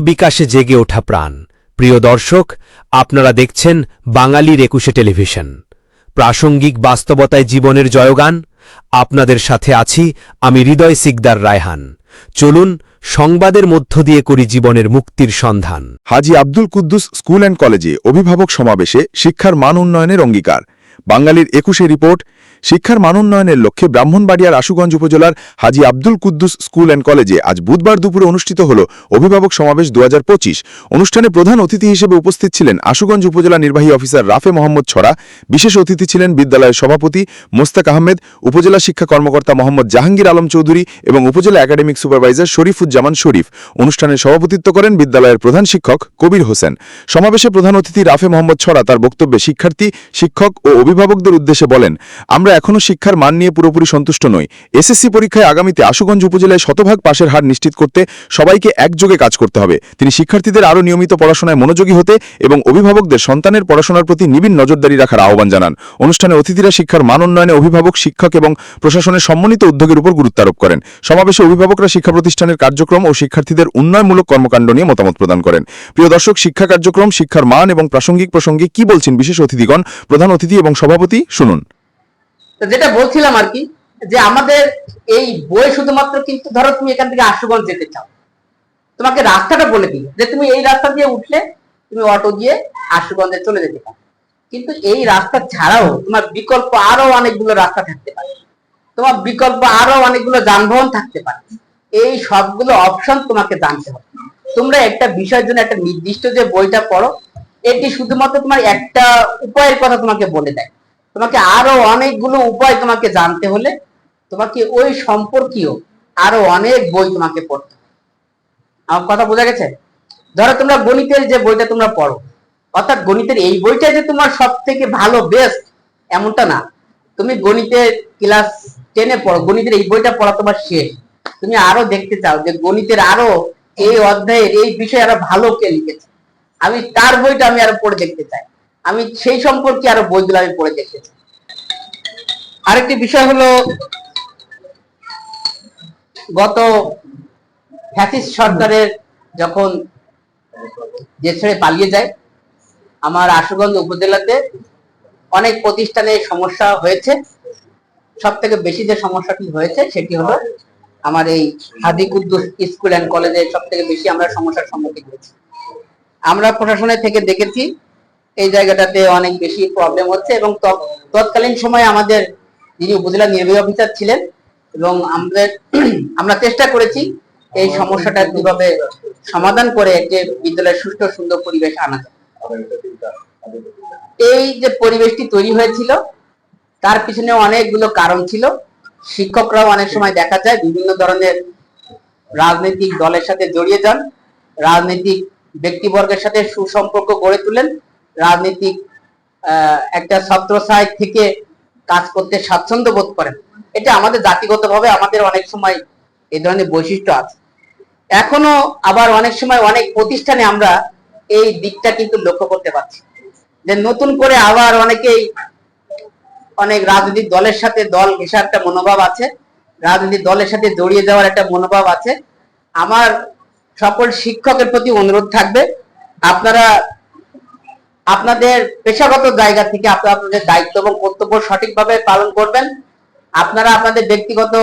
বিকাশে জেগে ওঠা প্রাণ। প্রিয় দর্শক, আপনারা দেখছেন বাঙালির একুশে টেলিভিশন। প্রাসঙ্গিক বাস্তবতায় জীবনের জয়গান, আপনাদের সাথে আছি আমি হৃদয় সিকদার রায়হান। চলুন সংবাদের মধ্য দিয়ে করি জীবনের মুক্তির সন্ধান। হাজি আব্দুল কুদ্দুস স্কুল অ্যান্ড কলেজে অভিভাবক সমাবেশে শিক্ষার মান উন্নয়নের অঙ্গীকার। বাঙালির একুশে রিপোর্ট শিক্ষার মান উন্নয়নের লক্ষ্যে ব্রাহ্মণবাড়িয়ার আশুগঞ্জ উপজেলার হাজি আব্দুল কুদ্দুস স্কুল অ্যান্ড কলেজে আজ বুধবার দুপুরে অনুষ্ঠিত হল অভিভাবক সমাবেশ দু হাজার পঁচিশ। অনুষ্ঠানে প্রধান অতিথি হিসেবে উপস্থিত ছিলেন আশুগঞ্জ উপজেলা নির্বাহী অফিসার রাফে মোহাম্মদ ছড়া, বিশেষ অতিথি ছিলেন বিদ্যালয়ের সভাপতি মোস্তাক আহমেদ, উপজেলা শিক্ষা কর্মকর্তা মোহাম্মদ জাহাঙ্গীর আলম চৌধুরী এবং উপজেলা একাডেমিক সুপারভাইজার শরীফুজ্জামান শরীফ। অনুষ্ঠানে সভাপতিত্ব করেন বিদ্যালয়ের প্রধান শিক্ষক কবির হোসেন। সমাবেশে প্রধান অতিথি রাফে মোহাম্মদ ছড়া তার বক্তব্যে শিক্ষার্থী, শিক্ষক ও অভিভাবকদের উদ্দেশ্যে বলেন, আমরা এখনও শিক্ষার মান নিয়ে পুরোপুরি সন্তুষ্ট নই। এসএসসি পরীক্ষায় আগামীতে আশুগঞ্জ উপজেলায় শতভাগ পাশের হার নিশ্চিত করতে সবাইকে একযোগে কাজ করতে হবে। তিনি শিক্ষার্থীদের আরও নিয়মিত পড়াশোনায় মনোযোগী হতে এবং অভিভাবকদের সন্তানের পড়াশোনার প্রতি নিবিড় নজরদারি রাখার আহ্বান জানান। অনুষ্ঠানে অতিথিরা শিক্ষার মান উন্নয়নে অভিভাবক, শিক্ষক এবং প্রশাসনের সম্মানিত উদ্যোগের উপর গুরুত্ব আরোপ করেন। সমাবেশে অভিভাবকরা শিক্ষা প্রতিষ্ঠানের কার্যক্রম ও শিক্ষার্থীদের উন্নয়নমূলক কর্মকাণ্ড নিয়ে মতামত প্রদান করেন। প্রিয় দর্শক, শিক্ষা কার্যক্রম, শিক্ষার মান এবং প্রাসঙ্গিক প্রসঙ্গে কি বলছেন বিশেষ অতিথিগণ? প্রধান অতিথি এবং সভাপতি শুনুন। যেটা বলছিলাম আর কি, যে আমাদের এই বই শুধুমাত্র কিন্তু ধরো তুমি এখান থেকে আশুগঞ্জ যেতে চাও। তোমাকে রাস্তাটা বলে দিল যে তুমি এই রাস্তা দিয়ে উঠলে তুমি অটো দিয়ে আশুগঞ্জে চলে যেতে পারো। কিন্তু এই রাস্তা ছাড়াও তোমার বিকল্প আরও অনেকগুলো রাস্তা থাকতে পারে। তোমার বিকল্প আরও অনেকগুলো যানবাহন থাকতে পারে। এই সবগুলো অপশন তোমাকে জানতে হবে। তোমরা একটা বিষয়ের জন্য একটা নির্দিষ্ট যে বইটা পড়ো, এটি শুধুমাত্র তোমার একটা উপায়ের কথা তোমাকে বলে দেয়। তোমাকে আরও অনেকগুলো উপায় তোমাকে জানতে হলে তোমাকে ওই সম্পর্কীয় আরও অনেক বই তোমাকে পড়তে আমার কথা বোঝা গেছে? ধরো তোমরা গণিতের যে বইটা তোমরা পড়ো, অর্থাৎ গণিতের এই বইটা যে তোমার সব থেকে ভালো বেস্ট এমনটা না। তুমি গণিতের ক্লাস টেনে পড়ো, গণিতের এই বইটা পড়া তোমার শেষ। তুমি আরও দেখতে চাও যে গণিতের আরও এই অধ্যায়ের এই বিষয়ে আরও ভালো কে লিখেছে। আমি তার বইটা আমি আরও পড়ে দেখতে চাই। আমি সেই সম্পর্কে আরও বইগুলো আমি পড়ে চাই আরেকটি বিষয় হলো, গত ফ্যাসিস্ট সরকারের যখন যে ছেড়ে পালিয়ে যায়, আমার আশুগঞ্জ উপজেলাতে অনেক প্রতিষ্ঠানে সমস্যা হয়েছে। সব থেকে বেশি যে সমস্যাটি হয়েছে, সেটি হলো আমার এই হাদি কুদ্দুস স্কুল অ্যান্ড কলেজে সব থেকে বেশি আমরা সমস্যার সম্মুখীন হয়েছি। আমরা প্রশাসনের থেকে দেখেছি এই জায়গাটাতে অনেক বেশি প্রবলেম হচ্ছে এবং তৎকালীন সময়ে আমাদের যিনি উপজেলা নির্বাহী অফিসার ছিলেন এবং আমাদের আমরা চেষ্টা করেছি এই সমস্যাটা কীভাবে সমাধান করে একটি বিদ্যালয়ের সুষ্ঠু সুন্দর পরিবেশ আনা যায়। এই যে পরিবেশটি তৈরি হয়েছিল, তার পিছনে অনেকগুলো কারণ ছিল। শিক্ষকরাও অনেক সময় দেখা যায় বিভিন্ন ধরনের রাজনৈতিক দলের সাথে জড়িয়ে যান, রাজনৈতিক ব্যক্তিবর্গের সাথে সুসম্পর্ক গড়ে তোলেন রাজনৈতিক একটা ছত্রছায় থেকে কাজ করতে স্বাচ্ছন্দ্য বোধ করেন। এটা আমাদের জাতিগতভাবে আমাদের অনেক সময় এই ধরনের বৈশিষ্ট্য আছে। এখনও আবার অনেক সময় অনেক প্রতিষ্ঠানে আমরা এই দিকটা কিন্তু লক্ষ্য করতে পারছি। যে নতুন করে আবার অনেকেই অনেক রাজনৈতিক দলের সাথে দল ঘেঁষার একটা মনোভাব আছে, রাজনৈতিক দলের সাথে জড়িয়ে যাওয়ার একটা মনোভাব আছে। আমার সকল শিক্ষকের প্রতি অনুরোধ থাকবে। আপনারা আপনাদের পেশাগত জায়গা থেকে আপনারা আপনাদের দায়িত্ব এবং কর্তব্য সঠিকভাবে পালন করবেন। আপনারা আপনাদের ব্যক্তিগত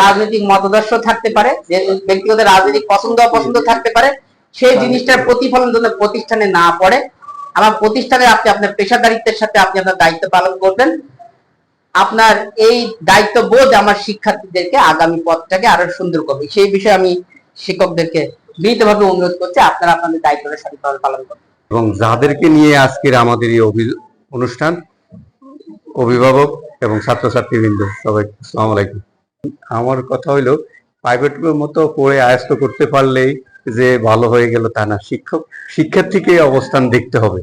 রাজনৈতিক মতাদর্শ থাকতে পারে যে ব্যক্তিগত রাজনৈতিক পছন্দ অপছন্দ থাকতে পারে সেই জিনিসটার প্রতিফলন যেন প্রতিষ্ঠানে না পড়ে। আমার প্রতিষ্ঠানে আপনি আপনার পেশাদারিত্বের সাথে আপনি আপনার দায়িত্ব পালন করবেন। আপনার এই দায়িত্ব বোধ আমার শিক্ষার্থীদেরকে আগামী পথটাকে আরও সুন্দর করবে। সেই বিষয়ে আমি শিক্ষকদেরকে বিনীতভাবে অনুরোধ করছি আপনারা আপনাদের দায়িত্বটা সঠিকভাবে পালন করবেন। এবং যাদেরকে নিয়ে আজকের আমাদের এই অনুষ্ঠান, অভিভাবক এবং ছাত্রছাত্রীবৃন্দ সবাই আসসালামু আলাইকুম। আমার কথা হইল প্রাইভেট মতো পড়ে আয়স্ত করতে পারলেই যে ভালো হয়ে গেল তা না। শিক্ষক, শিক্ষার্থীকে অবস্থান দেখতে হবে,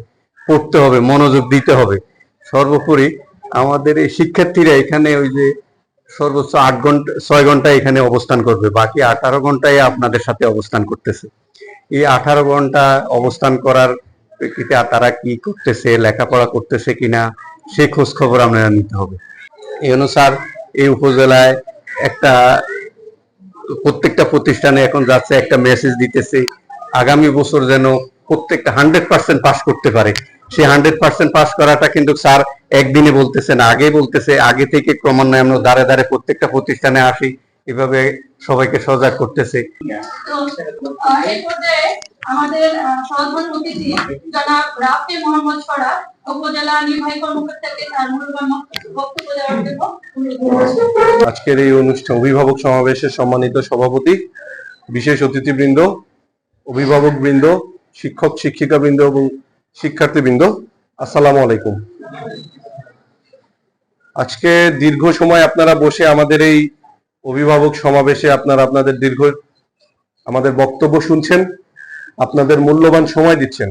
পড়তে হবে, মনোযোগ দিতে হবে। সর্বোপরি আমাদের এই শিক্ষার্থীরা এখানে ওই যে সর্বোচ্চ আট ঘণ্টা, ছয় ঘণ্টা এখানে অবস্থান করবে, বাকি আঠারো ঘন্টায় আপনাদের সাথে অবস্থান করতেছে। এই আঠারো ঘণ্টা অবস্থান করার প্রেক্ষিতে তারা কি করতেছে, লেখাপড়া করতেছে কিনা, সে খোঁজ খবর আমরা নিতে হবে। এই অনুসার এই উপজেলায় একটা, প্রত্যেকটা প্রতিষ্ঠানে এখন যাচ্ছে, একটা মেসেজ দিতেছে, আগামী বছর যেন প্রত্যেকটা হান্ড্রেড পার্সেন্ট পাস করতে পারে। সেই হান্ড্রেড পার্সেন্ট পাস করাটা কিন্তু স্যার একদিনে বলতেছে না, আগে বলতেছে, আগে থেকে ক্রমান্বয়ে আমরা দাঁড়ে দাঁড়ে প্রত্যেকটা প্রতিষ্ঠানে আসি, এভাবে সবাইকে সজাগ করতেছে। আমাদের সহধর্ম অতিথি জনাব রাফি মোহাম্মদ জন্য আজকের এই অনুষ্ঠান অভিভাবক সমাবেশের সম্মানিত সভাপতি, বিশেষ অতিথিবৃন্দ, অভিভাবক বৃন্দ, শিক্ষক, শিক্ষিকা বৃন্দ এবং শিক্ষার্থীবৃন্দ, আসসালামু আলাইকুম। আজকে দীর্ঘ সময় আপনারা বসে আমাদের এই অভিভাবক সমাবেশে আপনারা আপনাদের দীর্ঘ, আমাদের বক্তব্য শুনছেন। আপনাদের মূল্যবান সময় দিচ্ছেন।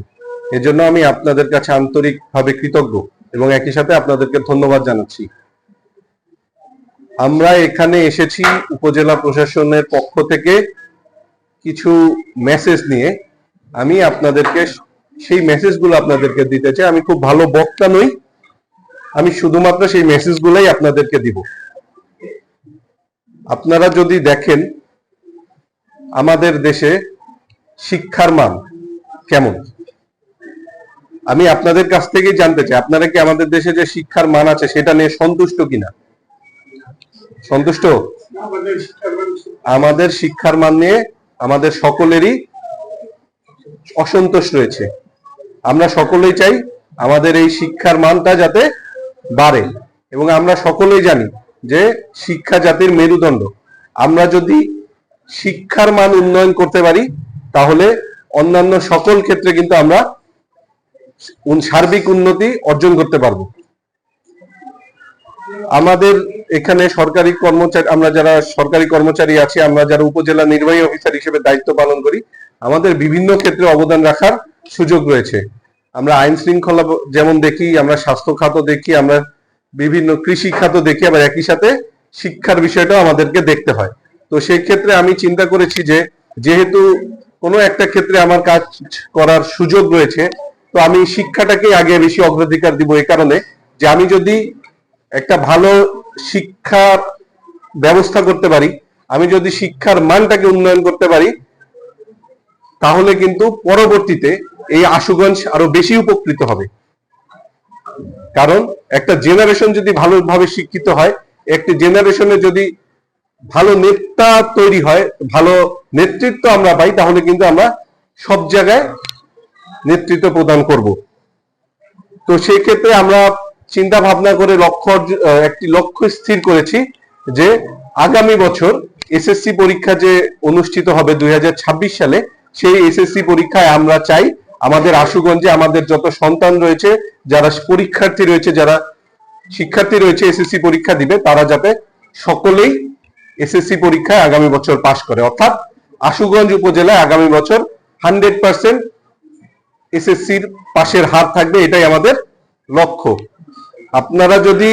এজন্য আমি আপনাদের কাছে আন্তরিকভাবে কৃতজ্ঞ এবং একই সাথে আপনাদেরকে ধন্যবাদ জানাচ্ছি। আমরা এখানে এসেছি উপজেলা প্রশাসনের পক্ষ থেকে কিছু মেসেজ নিয়ে। আমি আপনাদেরকে সেই মেসেজগুলো আপনাদেরকে দিতে চাই। আমি খুব ভালো বক্তা নই। আমি শুধুমাত্র সেই মেসেজগুলোই আপনাদেরকে দিব। আপনারা যদি দেখেন, আমাদের দেশে শিক্ষার মান কেমন? আমি আপনাদের কাছ থেকেই জানতে চাই, আপনারা কি আমাদের দেশে যে শিক্ষার মান আছে সেটা নিয়ে সন্তুষ্ট কিনা? সন্তুষ্ট? আমাদের শিক্ষার মান নিয়ে আমাদের সকলেরই অসন্তোষ রয়েছে। আমরা সকলেই চাই আমাদের এই শিক্ষার মানটা যাতে বাড়ে এবং আমরা সকলেই জানি যে শিক্ষা জাতির মেরুদণ্ড। আমরা যদি শিক্ষার মান উন্নয়ন করতে পারি তাহলে অন্যান্য সকল ক্ষেত্রে কিন্তু আমরা সার্বিক উন্নতি অর্জন করতে পারব। আমাদের এখানে সরকারি কর্মচারী, আমরা যারা সরকারি কর্মচারী আছি, আমরা যারা উপজেলা নির্বাহী অফিসার হিসেবে দায়িত্ব পালন করি, আমাদের বিভিন্ন ক্ষেত্রে অবদান রাখার সুযোগ রয়েছে। আমরা আইন শৃঙ্খলা যেমন দেখি, আমরা স্বাস্থ্য খাত দেখি, আমরা বিভিন্ন কৃষি খাত দেখি, আবার একই সাথে শিক্ষার বিষয়টাও আমাদেরকে দেখতে হয়। তো সেই ক্ষেত্রে আমি চিন্তা করেছি যে, যেহেতু কোনো একটা ক্ষেত্রে আমার কাজ করার সুযোগ রয়েছে, তো আমি শিক্ষাটাকে আগে বেশি অগ্রাধিকার দিব এই কারণে যে আমি যদি একটা ভালো শিক্ষার ব্যবস্থা করতে পারি, আমি যদি শিক্ষার মানটাকে উন্নয়ন করতে পারি, তাহলে কিন্তু পরবর্তীতে এই আশুগঞ্জ আরও বেশি উপকৃত হবে। কারণ একটা জেনারেশন যদি ভালোভাবে শিক্ষিত হয়, একটি জেনারেশনে যদি ভালো নেতা তৈরি হয়, ভালো নেতৃত্ব আমরা পাই, তাহলে কিন্তু আমরা সব জায়গায় নেতৃত্ব প্রদান করব। তো সেই ক্ষেত্রে আমরা চিন্তা ভাবনা করে লক্ষ্য একটি লক্ষ্য স্থির করেছি যে আগামী বছর এসএসসি পরীক্ষা যে অনুষ্ঠিত হবে দুই হাজার ছাব্বিশ সালে, সেই এসএসসি পরীক্ষায় আমরা চাই আমাদের আশুগঞ্জে আমাদের যত সন্তান রয়েছে, যারা পরীক্ষার্থী রয়েছে, যারা শিক্ষার্থী রয়েছে, এসএসসি পরীক্ষা দিবে, তারা যাতে সকলেই এসএসসি পরীক্ষায় আগামী বছর পাশ করে। অর্থাৎ আশুগঞ্জ উপজেলায় আগামী বছর হান্ড্রেড পার্সেন্ট এসএসসির পাশের হার থাকবে, এটাই আমাদের লক্ষ্য। আপনারা যদি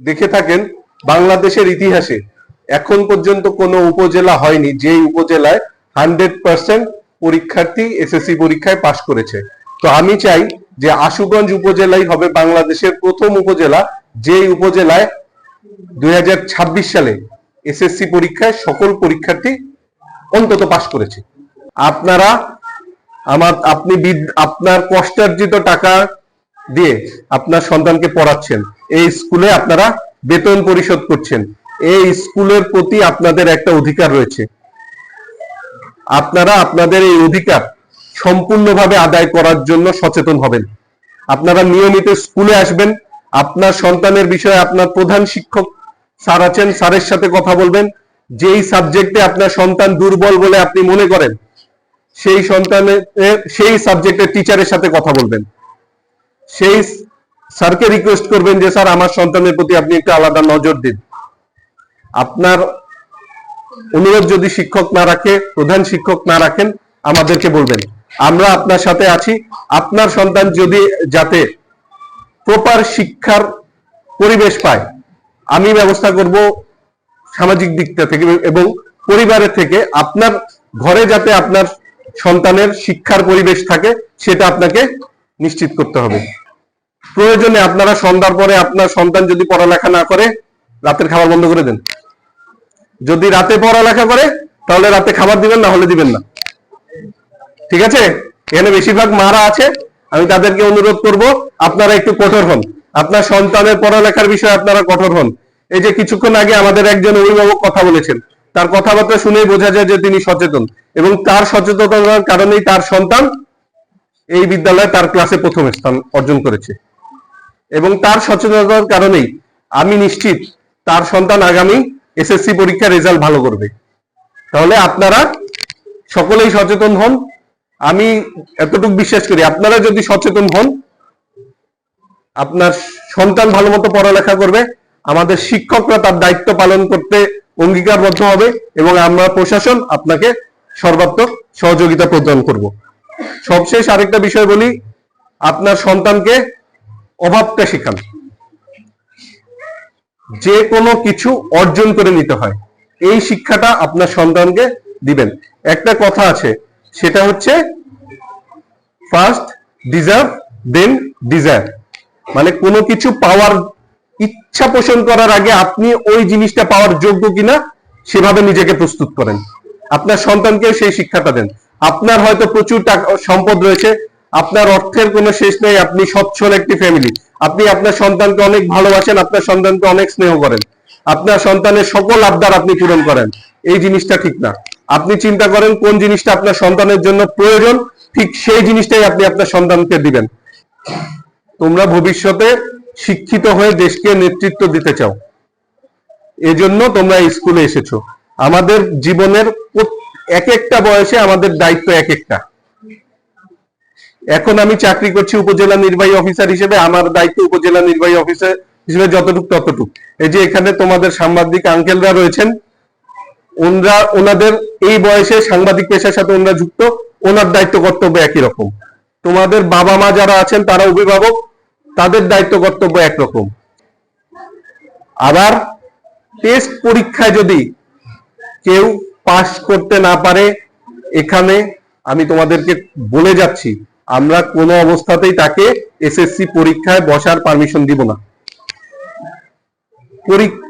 দেখে থাকেন, বাংলাদেশের ইতিহাসে এখন পর্যন্ত কোনো উপজেলা হয়নি যে উপজেলায় হান্ড্রেড পার্সেন্ট পরীক্ষার্থী এসএসসি পরীক্ষায় পাশ করেছে। তো আমি চাই যে আশুগঞ্জ উপজেলাই হবে বাংলাদেশের প্রথম উপজেলা যে উপজেলায় দুই হাজার ছাব্বিশ সালে এসএসসি পরীক্ষায় সকল পরীক্ষার্থী অন্তত পাশ করেছে। আপনারা আমার, আপনি আপনার কষ্টার্জিত টাকা দিয়ে আপনার সন্তানকে পড়াচ্ছেন। এই স্কুলে আপনারা বেতন পরিশোধ করছেন। এই স্কুলের প্রতি আপনাদের একটা অধিকার রয়েছে। আপনারা আপনাদের এই অধিকার সম্পূর্ণভাবে আদায় করার জন্য সচেতন হবেন। আপনারা নিয়মিত স্কুলে আসবেন আপনার সন্তানের বিষয়ে আপনার প্রধান শিক্ষক স্যার আছেন, স্যারের সাথে কথা বলবেন। যেই সাবজেক্টে আপনার সন্তান দুর্বল বলে আপনি মনে করেন, সেই সন্তানের, সেই সাবজেক্টের টিচারের সাথে কথা বলবেন। সেই স্যারকে রিকোয়েস্ট করবেন যে, স্যার, আমার সন্তানের প্রতি আপনি একটু আলাদা নজর দিন। আপনার অনুরোধ যদি শিক্ষক না রাখে, প্রধান শিক্ষক না রাখেন, আমাদেরকে বলবেন। আমরা আপনার সাথে আছি। আপনার সন্তান যদি যাতে প্রপার শিক্ষার পরিবেশ পায়। আমি ব্যবস্থা করব সামাজিক দিকটা থেকে এবং পরিবারের থেকে আপনার ঘরে যাতে আপনার সন্তানের শিক্ষার পরিবেশ থাকে, সেটা আপনাকে নিশ্চিত করতে হবে। প্রয়োজনে আপনারা সন্ধ্যার পরে আপনার সন্তান যদি পড়ালেখা না করে, রাতের খাবার বন্ধ করে দেন। যদি রাতে পড়ালেখা করে, তাহলে রাতে খাবার দিবেন, না হলে দিবেন না। ঠিক আছে? এখানে বেশিরভাগ মারা আছে। আমি তাদেরকে অনুরোধ করব, আপনারা একটু কঠোর হন। আপনার সন্তানের পড়ালেখার বিষয়ে আপনারা কঠোর হন। এই যে কিছুক্ষণ আগে আমাদের একজন অভিভাবক কথা বলেছেন, তার কথাবার্তা শুনেই বোঝা যায় যে তিনি সচেতন এবং তার সচেতনতার কারণেই তার সন্তান এই বিদ্যালয়ে তার ক্লাসে প্রথম স্থান অর্জন করেছে। এবং তার সচেতনতার কারণেই আমি নিশ্চিত তার সন্তান আগামী এসএসসি পরীক্ষার রেজাল্ট ভালো করবে। তাহলে আপনারা সকলেই সচেতন হন আমি এতটুকু বিশ্বাস করি, আপনারা যদি সচেতন হন, আপনার সন্তান ভালো মতো পড়ালেখা করবে, আমাদের শিক্ষকরা তার দায়িত্ব পালন করতে অঙ্গীকারবদ্ধ হবে এবং আমরা প্রশাসন আপনাকে সর্বাত্মক সহযোগিতা প্রদান করব। সবশেষ আরেকটা বিষয় বলি, আপনার সন্তানকে অভাবটা শেখান। যে কোনো কিছু অর্জন করে নিতে হয়, এই শিক্ষাটা আপনার সন্তানকে দিবেন। একটা কথা আছে সেটা হচ্ছে ফার্স্ট ডিজার্ভ দেন ডিজায়ার মানে কোনো কিছু পাওয়ার ইচ্ছা পোষণ করার আগে আপনি ওই জিনিসটা পাওয়ার যোগ্য কিনা সেভাবে নিজেকে প্রস্তুত করেন। আপনার সন্তানকেও সেই শিক্ষাটা দেন। আপনার হয়তো প্রচুর টাকা, সম্পদ রয়েছে, আপনার অর্থের কোনো শেষ নেই, আপনি সচ্ছল একটি ফ্যামিলি আপনি আপনার সন্তানকে অনেক ভালোবাসেন, আপনার সন্তানকে অনেক স্নেহ করেন। আপনার সন্তানের সকল আবদার আপনি পূরণ করেন। এই জিনিসটা ঠিক না। আপনি চিন্তা করেন কোন জিনিসটা আপনার সন্তানের জন্য প্রয়োজন, ঠিক সেই জিনিসটাই আপনি আপনার সন্তানকে দিবেন। তোমরা ভবিষ্যতে শিক্ষিত হয়ে দেশকে নেতৃত্ব দিতে চাও। এজন্য তোমরা স্কুলে এসেছ। আমাদের জীবনের এক একটা বয়সে আমাদের দায়িত্ব এক একটা এখন আমি চাকরি করছি উপজেলা নির্বাহী অফিসার হিসেবে, আমার দায়িত্ব উপজেলা নির্বাহী অফিসার হিসেবে যতটুকু ততটুকু। এই যে এখানে তোমাদের সাংবাদিক আঙ্কেলরা রয়েছেন ওনরা, ওনাদের এই বয়সে সাংবাদিক পেশার সাথে ওনারা যুক্ত, ওনার দায়িত্ব কর্তব্য একই রকম। তোমাদের বাবা মা যারা আছেন, তারা অভিভাবক, তাদের দায়িত্ব কর্তব্য একরকম। আবার টেস্ট পরীক্ষায় যদি কেউ পাশ করতে না পারে, এখানে আমি তোমাদেরকে বলে যাচ্ছি, আমরা কোনো অবস্থাতেই তাকে এসএসসি পরীক্ষায় বসার পারমিশন দিব না।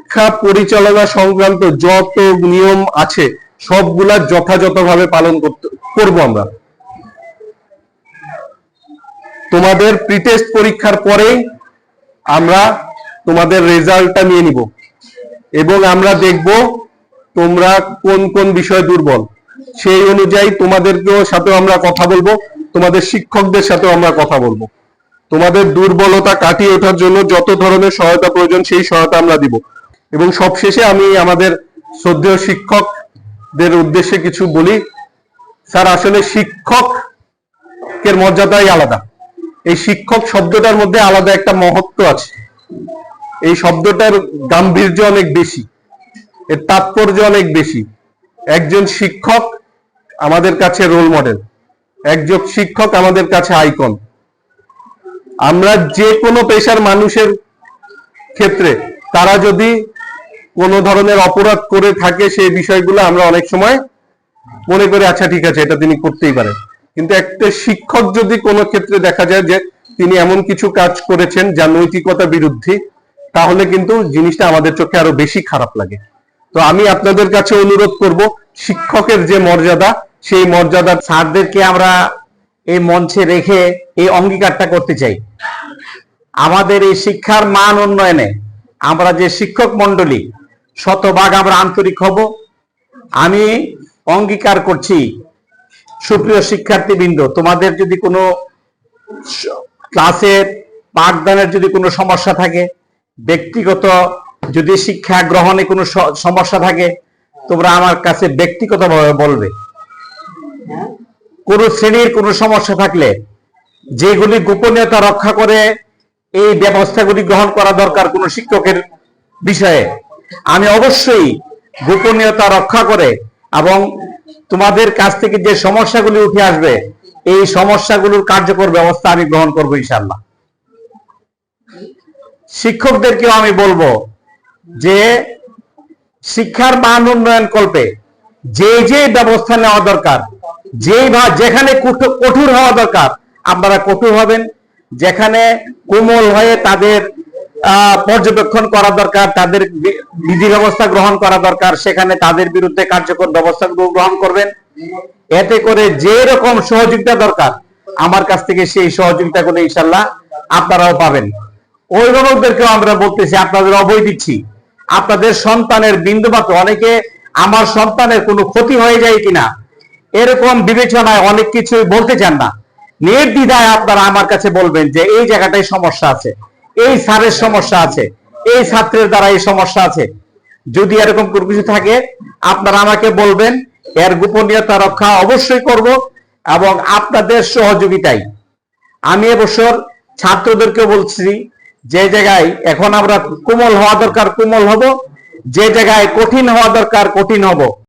পরীক্ষা পরিচালনা সংক্রান্ত যত নিয়ম আছে, সবগুলা যথাযথভাবে পালন করতে, করব আমরা। তোমাদের প্রিটেস্ট পরীক্ষার পরেই আমরা তোমাদের রেজাল্টটা নিয়ে নিব এবং আমরা দেখব তোমরা কোন কোন বিষয়ে দুর্বল। সেই অনুযায়ী তোমাদেরকেও সাথেও আমরা কথা বলব, তোমাদের শিক্ষকদের সাথেও আমরা কথা বলব। তোমাদের দুর্বলতা কাটিয়ে ওঠার জন্য যত ধরনের সহায়তা প্রয়োজন, সেই সহায়তা আমরা দিব। এবং সবশেষে আমি আমাদের শ্রদ্ধেয় শিক্ষকদের উদ্দেশ্যে কিছু বলি। স্যার, আসলে শিক্ষকের মর্যাদাই আলাদা। এই শিক্ষক শব্দটার মধ্যে আলাদা একটা মহত্ব আছে। এই শব্দটার গাম্ভীর্য অনেক বেশি, এর তাৎপর্য অনেক বেশি। একজন শিক্ষক আমাদের কাছে রোল মডেল একজন শিক্ষক আমাদের কাছে আইকন আমরা যে কোনো পেশার মানুষের ক্ষেত্রে তারা যদি কোনো ধরনের অপরাধ করে থাকে সেই বিষয়গুলো আমরা অনেক সময় মনে করি আচ্ছা ঠিক আছে, এটা তিনি করতেই পারেন। কিন্তু একটা শিক্ষক যদি কোনো ক্ষেত্রে দেখা যায় যে তিনি এমন কিছু কাজ করেছেন যা নৈতিকতা বিরুদ্ধে, তাহলে কিন্তু জিনিসটা আমাদের চোখে আরও বেশি খারাপ লাগে। তো আমি আপনাদের কাছে অনুরোধ করব, শিক্ষকের যে মর্যাদা, সেই মর্যাদা স্যারদেরকে আমরা এই মঞ্চে রেখে এই অঙ্গীকারটা করতে চাই। আমাদের এই শিক্ষার মান উন্নয়নে আমরা যে শিক্ষক মন্ডলী শতভাগ আমরা আন্তরিক হব। আমি অঙ্গীকার করছি সুপ্রিয় শিক্ষার্থীবৃন্দ, তোমাদের যদি কোনো ক্লাসের পাঠদানের যদি কোনো সমস্যা থাকে, ব্যক্তিগত যদি শিক্ষা গ্রহণে কোনো সমস্যা থাকে, তোমরা আমার কাছে ব্যক্তিগতভাবে বলবে। কোন শ্রেণির কোনো সমস্যা থাকলে, যেগুলি গোপনীয়তা রক্ষা করে এই ব্যবস্থাগুলি গ্রহণ করা দরকার কোন শিক্ষকের বিষয়ে আমি অবশ্যই গোপনীয়তা রক্ষা করে এবং তোমাদের কাছ থেকে যে সমস্যাগুলি উঠে আসবে, এই সমস্যাগুলোর কার্যকর ব্যবস্থা আমি গ্রহণ করব ইনশাল্লাহ শিক্ষকদেরকেও আমি বলব যে শিক্ষার মান উন্নয়ন কল্পে যে যে ব্যবস্থা নেওয়া দরকার, যেই ভা- যেখানে কঠোর হওয়া দরকার, আপনারা কঠোর হবেন। যেখানে কোমল হয়ে তাদের পর্যবেক্ষণ করা দরকার, তাদের বিধি ব্যবস্থা গ্রহণ করা দরকার, সেখানে তাদের বিরুদ্ধে কার্যকর ব্যবস্থা গ্রহণ করবেন। এতে করে যে রকম সহযোগিতা দরকার, আমার কাছ থেকে সেই সহযোগিতা করে ইনশাল্লাহ আপনারাও পাবেন। অভিভাবকদেরকেও আমরা বলতেছি, আপনাদের অবৈ দিচ্ছি। আপনাদের সন্তানের বিন্দুমাত্র, অনেকে আমার সন্তানের কোনো ক্ষতি হয়ে যায় কিনা, এরকম বিবেচনায় অনেক কিছুই বলতে চান না। নির্দ্বিধায় আপনারা আমার কাছে বলবেন যে, এই জায়গাটায় সমস্যা আছে। এই স্যারের সমস্যা আছে। এই ছাত্রের দ্বারা এই সমস্যা আছে। যদি এরকম কোনো কিছু থাকে, আপনারা আমাকে বলবেন, এর গোপনীয়তা রক্ষা অবশ্যই করব এবং আপনাদের সহযোগিতায়। আমি এবছর ছাত্রদেরকে বলছি, যে জায়গায় এখন আমরা কোমল হওয়া দরকার কোমল হব, যে জায়গায় কঠিন হওয়া দরকার কঠিন হব।